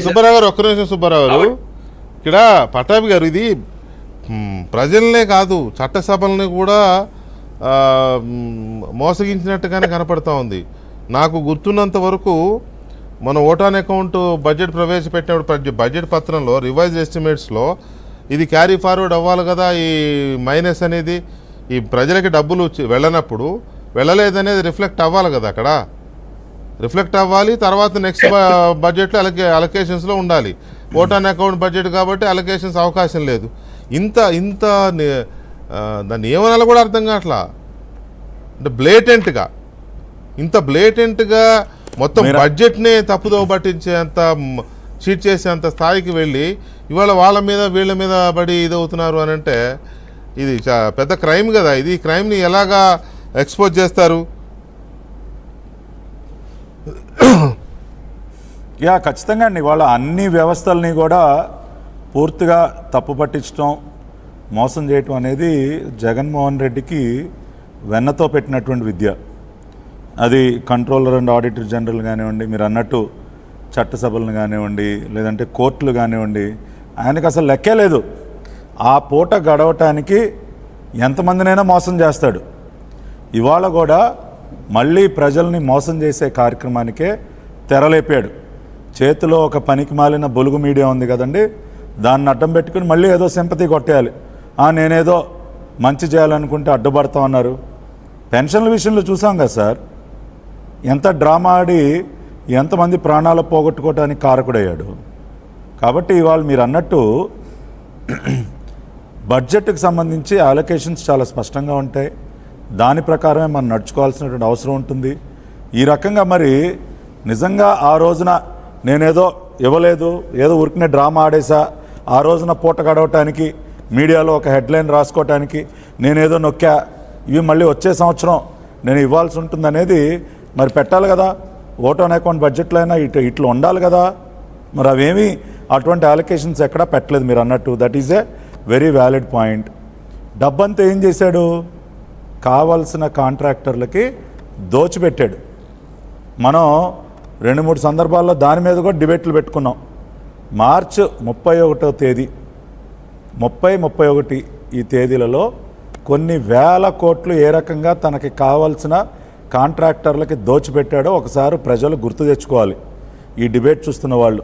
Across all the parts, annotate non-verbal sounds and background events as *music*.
సుబ్బారావు గారు ఒక్క నిమిషం సుబ్బారావు గారు. ఇక్కడ పటాభి గారు ఇది ప్రజల్నే కాదు చట్టసభల్ని కూడా మోసగించినట్టుగానే కనపడతా ఉంది. నాకు గుర్తున్నంత వరకు మన ఓటాన్ అకౌంట్ బడ్జెట్ ప్రవేశపెట్టినప్పుడు బడ్జెట్- పత్రంలో రివైజ్ ఎస్టిమేట్స్లో ఇది క్యారీ ఫార్వర్డ్ అవ్వాలి కదా ఈ మైనస్ అనేది ఈ ప్రజలకి డబ్బులు వెళ్ళనప్పుడు వెళ్ళలేదనేది రిఫ్లెక్ట్ అవ్వాలి కదా అక్కడ. రిఫ్లెక్ట్ అవ్వాలి తర్వాత నెక్స్ట్ బడ్జెట్లో అలకే అలొకేషన్స్లో ఉండాలి. ఓటాన్ అకౌంట్ బడ్జెట్ కాబట్టి అలొకేషన్స్ అవకాశం లేదు. ఇంత ఇంత దాన్ని ఏమనాలో కూడా అర్థం కావట్లా? అంటే బ్లేటెంట్గా. ఇంత బ్లేటెంట్గా మొత్తం బడ్జెట్నే తప్పుదో పట్టించేంత చీట్ చేసేంత స్థాయికి వెళ్ళి ఇవాళ వాళ్ళ మీద వీళ్ళ మీద పడి ఇదవుతున్నారు అని అంటే ఇది పెద్ద క్రైమ్ కదా. ఇది క్రైమ్ని ఎలాగా ఎక్స్పోజ్ చేస్తారు? యా ఖచ్చితంగా అండి. వాళ్ళ అన్ని వ్యవస్థల్ని కూడా పూర్తిగా తప్పు పట్టించడం మోసం చేయటం అనేది జగన్మోహన్ రెడ్డికి వెన్నతో పెట్టినటువంటి విద్య. అది కంట్రోలర్ అండ్ ఆడిటర్ జనరల్ కానివ్వండి మీరు అన్నట్టు చట్టసభలను కానివ్వండి లేదంటే కోర్టులు కానివ్వండి ఆయనకు అసలు లెక్కే లేదు. ఆ పూట గడవటానికి ఎంతమందినైనా మోసం చేస్తాడు. ఇవాళ కూడా మళ్ళీ ప్రజల్ని మోసం చేసే కార్యక్రమానికే తెరలేపాడు. చేతిలో ఒక పనికి మాలిన బొలుగు మీడియా ఉంది కదండి దాన్ని అడ్డం పెట్టుకుని మళ్ళీ ఏదో సింపతి కొట్టేయాలి. "ఆ, నేనేదో మంచి చేయాలనుకుంటే అడ్డుపడతా ఉన్నారు. పెన్షన్ల విషయంలో చూసాం కదా సార్ ఎంత డ్రామా ఆడి ఎంతమంది ప్రాణాలు పోగొట్టుకోవటానికి కారకుడయ్యాడు. కాబట్టి ఇవాళ మీరు అన్నట్టు *clears throat* బడ్జెట్కి సంబంధించి అలొకేషన్స్ చాలా స్పష్టంగా ఉంటాయి. దాని ప్రకారమే మనం నడుచుకోవాల్సినటువంటి అవసరం ఉంటుంది. ఈ రకంగా మరి నిజంగా ఆ రోజున నేనేదో ఇవ్వలేదు ఏదో ఉరికినే డ్రామా ఆడేసా ఆ రోజున పూట గడవటానికి మీడియాలో ఒక హెడ్లైన్ రాసుకోవటానికి నేనేదో నొక్కా. ఇవి మళ్ళీ వచ్చే సంవత్సరం నేను ఇవ్వాల్సి ఉంటుందనేది మరి పెట్టాలి కదా. ఓటో అకౌంట్ బడ్జెట్లో అయినా ఇటు ఇట్లా ఉండాలి కదా. మరి అవేమి అటువంటి అలొకేషన్స్ ఎక్కడా పెట్టలేదు మీరు అన్నట్టు. That is a very valid point డబ్బంతా ఏం చేశాడు? కావాల్సిన కాంట్రాక్టర్లకి దోచిపెట్టాడు. మనం రెండు మూడు సందర్భాల్లో దాని మీద కూడా డిబేట్లు పెట్టుకున్నాం. మార్చ్ ముప్పై ఒకటో తేదీ ముప్పై ముప్పై ఒకటి ఈ తేదీలలో కొన్ని వేల కోట్లు ఏ రకంగా తనకి కావాల్సిన కాంట్రాక్టర్లకి దోచిపెట్టాడో ఒకసారి ప్రజలు గుర్తు తెచ్చుకోవాలి. ఈ డిబేట్ చూస్తున్న వాళ్ళు.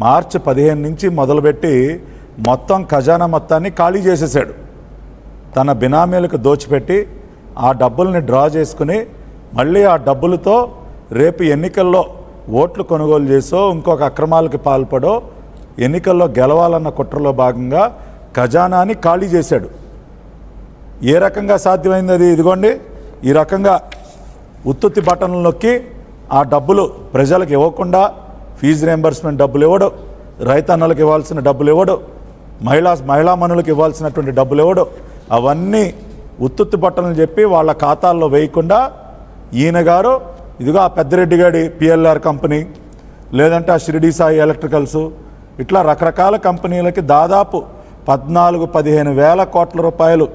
మార్చి పదిహేను నుంచి మొదలుపెట్టి మొత్తం ఖజానా మొత్తాన్ని ఖాళీ చేసేసాడు. తన బినామీలకు దోచిపెట్టి ఆ డబ్బుల్ని డ్రా చేసుకుని మళ్ళీ ఆ డబ్బులతో రేపు ఎన్నికల్లో ఓట్లు కొనుగోలు చేసో ఇంకొక అక్రమాలకి పాల్పడో ఎన్నికల్లో గెలవాలన్న కుట్రలో భాగంగా ఖజానాని ఖాళీ చేశాడు. ఏ రకంగా సాధ్యమైంది అది? ఇదిగోండి ఈ రకంగా ఉత్తుత్తి బటన్లు నొక్కి ఆ డబ్బులు ప్రజలకు ఇవ్వకుండా ఫీజు రియంబర్స్మెంట్ డబ్బులు ఇవ్వడు రైతన్నలకు ఇవ్వాల్సిన డబ్బులు ఇవ్వడు మహిళా మహిళా మనులకు ఇవ్వాల్సినటువంటి డబ్బులు ఇవ్వడు. అవన్నీ ఉత్తుత్తి బట్టలను చెప్పి వాళ్ళ ఖాతాల్లో వేయకుండా ఈయన గారు ఇదిగో ఆ పెద్దరెడ్డి గారి పిఎల్ఆర్ కంపెనీ లేదంటే ఆ షిరిడి సాయి ఎలక్ట్రికల్స్ ఇట్లా రకరకాల కంపెనీలకి దాదాపు పద్నాలుగు పదిహేను వేల కోట్ల రూపాయలు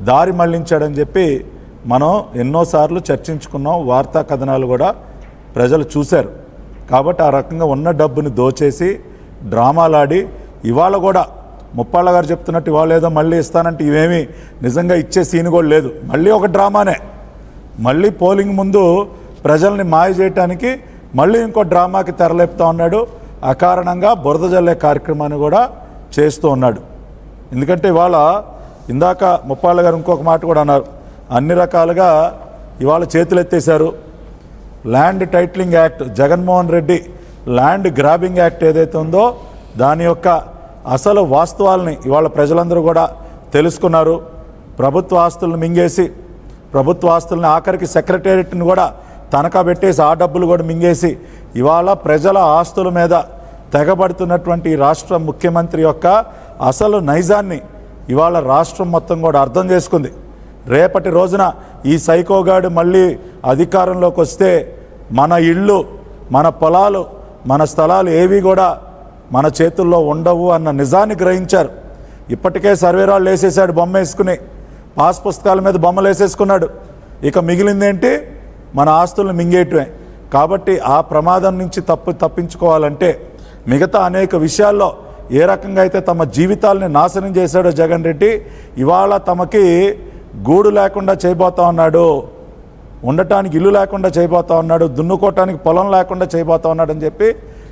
దారి మళ్ళించాడని చెప్పి మనం ఎన్నోసార్లు చర్చించుకున్నాం వార్తా కథనాలు కూడా ప్రజలు చూశారు. కాబట్టి ఆ రకంగా ఉన్న డబ్బుని దోచేసి డ్రామాలాడి ఇవాళ కూడా ముప్పాళ్ళ గారు చెప్తున్నట్టు ఇవాళ ఏదో మళ్ళీ ఇస్తానంటే ఇవేమీ నిజంగా ఇచ్చే సీన్ కూడా లేదు. మళ్ళీ ఒక డ్రామానే. మళ్ళీ పోలింగ్ ముందు ప్రజల్ని మాయ చేయటానికి మళ్ళీ ఇంకో డ్రామాకి తెరలేపుతా ఉన్నాడు. అకారణంగా బురద జల్లే కార్యక్రమాన్ని కూడా చేస్తూ ఉన్నాడు. ఎందుకంటే ఇవాళ ఇందాక ముప్పాళ్ళ గారు ఇంకొక మాట కూడా అన్నారు. అన్ని రకాలుగా ఇవాళ చేతులు ఎత్తేశారు. Land titling act Jaganmohan Reddy land grabbing act ఏదైతే ఉందో దాని యొక్క అసలు వాస్తవాల్ని ఇవాళ ప్రజలందరూ కూడా తెలుసుకున్నారు. ప్రభుత్వ ఆస్తులను మింగేసి ప్రభుత్వ ఆస్తులను ఆఖరికి సెక్రటేరియట్ని కూడా తనఖా పెట్టేసి ఆ డబ్బులు కూడా మింగేసి ఇవాళ ప్రజల ఆస్తుల మీద తెగబడుతున్నటువంటి ఈ రాష్ట్ర ముఖ్యమంత్రి యొక్క అసలు నైజాన్ని ఇవాళ రాష్ట్రం మొత్తం కూడా అర్థం చేసుకుంది. రేపటి రోజున ఈ సైకోగాడు మళ్ళీ అధికారంలోకి వస్తే మన ఇళ్ళు మన పొలాలు మన స్థలాలు ఏవి కూడా మన చేతుల్లో ఉండవు అన్న నిజాన్ని గ్రహించారు. ఇప్పటికే సర్వేరాళ్ళు వేసేసాడు బొమ్మ వేసుకుని. పాస్ పుస్తకాల మీద బొమ్మలు వేసేసుకున్నాడు. ఇక మిగిలిందేంటి? మన ఆస్తులను మింగేయటమే కాబట్టి ఆ ప్రమాదం నుంచి తప్పు తప్పించుకోవాలంటే మిగతా అనేక విషయాల్లో ఏ రకంగా అయితే తమ జీవితాలని నాశనం చేశాడో జగన్ రెడ్డి ఇవాళ తమకి గూడు లేకుండా చేయబోతా ఉన్నాడు ఉండటానికి ఇల్లు లేకుండా చేయబోతా ఉన్నాడు దున్నుకోవటానికి పొలం లేకుండా చేయబోతా ఉన్నాడు అని చెప్పి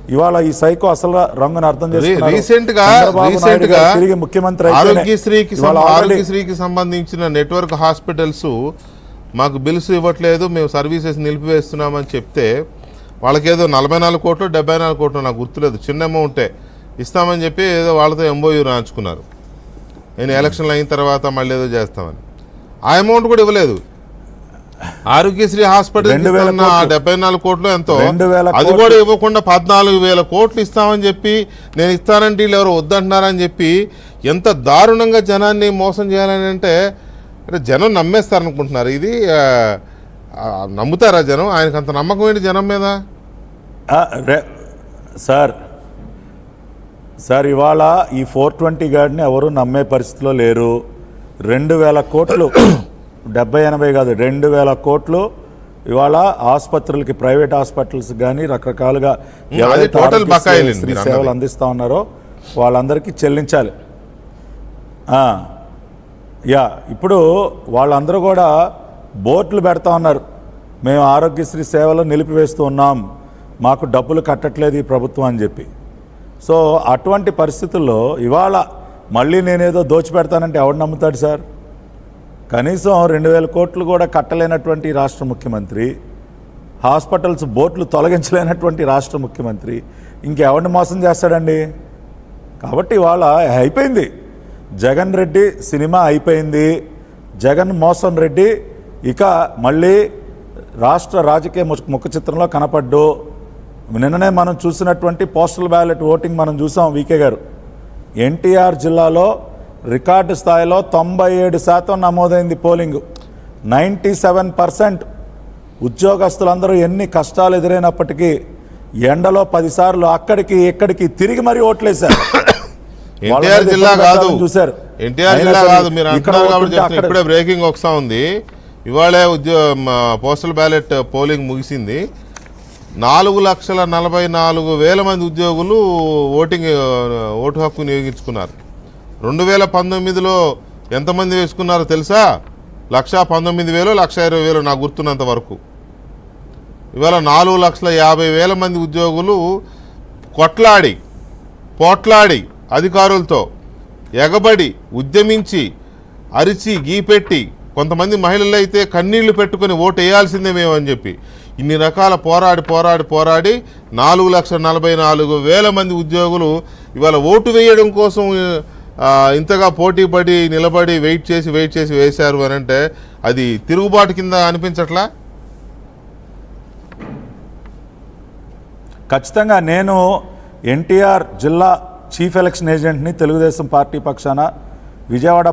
ఇవాళ ఈ సైకో అసలు రంగును అర్థం చేసుకున్నారు. ముఖ్యమంత్రి ఆరోగ్యశ్రీకి ఆరోగ్యశ్రీకి సంబంధించిన నెట్వర్క్ హాస్పిటల్స్ మాకు బిల్స్ ఇవ్వట్లేదు మేము సర్వీసెస్ నిలిపివేస్తున్నామని చెప్తే వాళ్ళకేదో నలభై నాలుగు కోట్లు డెబ్బై నాలుగు కోట్లు నాకు గుర్తులేదు. చిన్న అమౌంటే ఇస్తామని చెప్పి ఏదో వాళ్ళతో ఎంబోయూ రాయించుకున్నారు. నేను ఎలక్షన్లు అయిన తర్వాత మళ్ళీ ఏదో చేస్తామని. ఆ అమౌంట్ కూడా ఇవ్వలేదు. ఆరోగ్యశ్రీ హాస్పిటల్. డెబ్బై నాలుగు కోట్లు ఎంతో? అది. కూడా ఇవ్వకుండా పద్నాలుగు వేల కోట్లు ఇస్తామని చెప్పి నేను ఇస్తానంటే వీళ్ళు ఎవరు వద్దంటున్నారని చెప్పి ఎంత దారుణంగా జనాన్ని మోసం చేయాలని అంటే అంటే జనం నమ్మేస్తారనుకుంటున్నారు. ఇది నమ్ముతారా జనం? ఆయనకు అంత నమ్మకం ఏంటి జనం మీద? సార్ సార్ ఇవాళ ఈ ఫోర్ ట్వంటీ గార్డ్ని ఎవరు నమ్మే పరిస్థితిలో లేరు. రెండు వేల కోట్లు *coughs* డెబ్బై ఎనభై కాదు రెండు వేల కోట్లు ఇవాళ ఆసుపత్రులకి ప్రైవేట్ హాస్పిటల్స్ కానీ రకరకాలుగా మీరు సేవలు. అందిస్తా ఉన్నారో వాళ్ళందరికీ చెల్లించాలి. యా ఇప్పుడు వాళ్ళందరూ కూడా బోట్లు పెడతా ఉన్నారు. మేము ఆరోగ్యశ్రీ సేవలు నిలిపివేస్తూ ఉన్నాం. మాకు డబ్బులు కట్టట్లేదు ఈ ప్రభుత్వం అని చెప్పి. సో అటువంటి పరిస్థితుల్లో ఇవాళ మళ్ళీ నేనేదో దోచిపెడతానంటే ఎవడు నమ్ముతాడు సార్? కనీసం రెండు వేల కోట్లు కూడా కట్టలేనటువంటి రాష్ట్ర ముఖ్యమంత్రి హాస్పిటల్స్ బోట్లు తొలగించలేనటువంటి రాష్ట్ర ముఖ్యమంత్రి ఇంకెవరిని మోసం చేస్తాడండి? కాబట్టి ఇవాళ అయిపోయింది. జగన్ రెడ్డి సినిమా అయిపోయింది. జగన్ మోహన్ రెడ్డి ఇక మళ్ళీ రాష్ట్ర రాజకీయ ముఖ చిత్రంలో కనపడ్డు. నిన్ననే మనం చూసినటువంటి పోస్టల్ బ్యాలెట్ ఓటింగ్ మనం చూసాం వీకే గారు. ఎన్టీఆర్ జిల్లాలో రికార్డు స్థాయిలో తొంభై ఏడు శాతం నమోదైంది పోలింగ్. నైంటీ సెవెన్ పర్సెంట్ ఉద్యోగస్తులందరూ ఎన్ని కష్టాలు ఎదురైనప్పటికీ ఎండలో పదిసార్లు అక్కడికి ఇక్కడికి తిరిగి మరీ ఓట్లేశారు. ఎన్టీఆర్ జిల్లా కాదు. చూశారు. ఎన్టీఆర్ జిల్లా కాదు మీరు అంటున్నారు కాబట్టి ఇప్పుడే బ్రేకింగ్ వస్తా ఉంది. ఇవాళే ఉద్యో పోస్టల్ బ్యాలెట్ పోలింగ్ ముగిసింది. నాలుగు లక్షల నలభై నాలుగు వేల మంది ఉద్యోగులు ఓటింగ్ ఓటు హక్కు వినియోగించుకున్నారు రెండు వేల పంతొమ్మిదిలో ఎంతమంది వేసుకున్నారో తెలుసా? లక్ష పంతొమ్మిది వేలు లక్ష ఇరవై వేలు నాకు గుర్తున్నంత వరకు. ఇవాళ నాలుగు లక్షల యాభై వేల మంది ఉద్యోగులు కొట్లాడి పోట్లాడి అధికారులతో ఎగబడి ఉద్యమించి అరిచి గీపెట్టి కొంతమంది మహిళలు అయితే కన్నీళ్ళు పెట్టుకొని ఓటు వేయాల్సిందే మేమని చెప్పి ఇన్ని రకాల పోరాడి పోరాడి పోరాడి నాలుగు లక్షల నలభై నాలుగు వేల మంది ఉద్యోగులు ఇవాళ ఓటు వేయడం కోసం ఇంతగా పోటీ పడి నిలబడి వెయిట్ చేసి వెయిట్ చేసి వేశారు అని అంటే అది తిరుగుబాటు కింద అనిపించట్లా? ఖచ్చితంగా నేను ఎన్టీఆర్ జిల్లా చీఫ్ ఎలక్షన్ ఏజెంట్ని తెలుగుదేశం పార్టీ పక్షాన విజయవాడ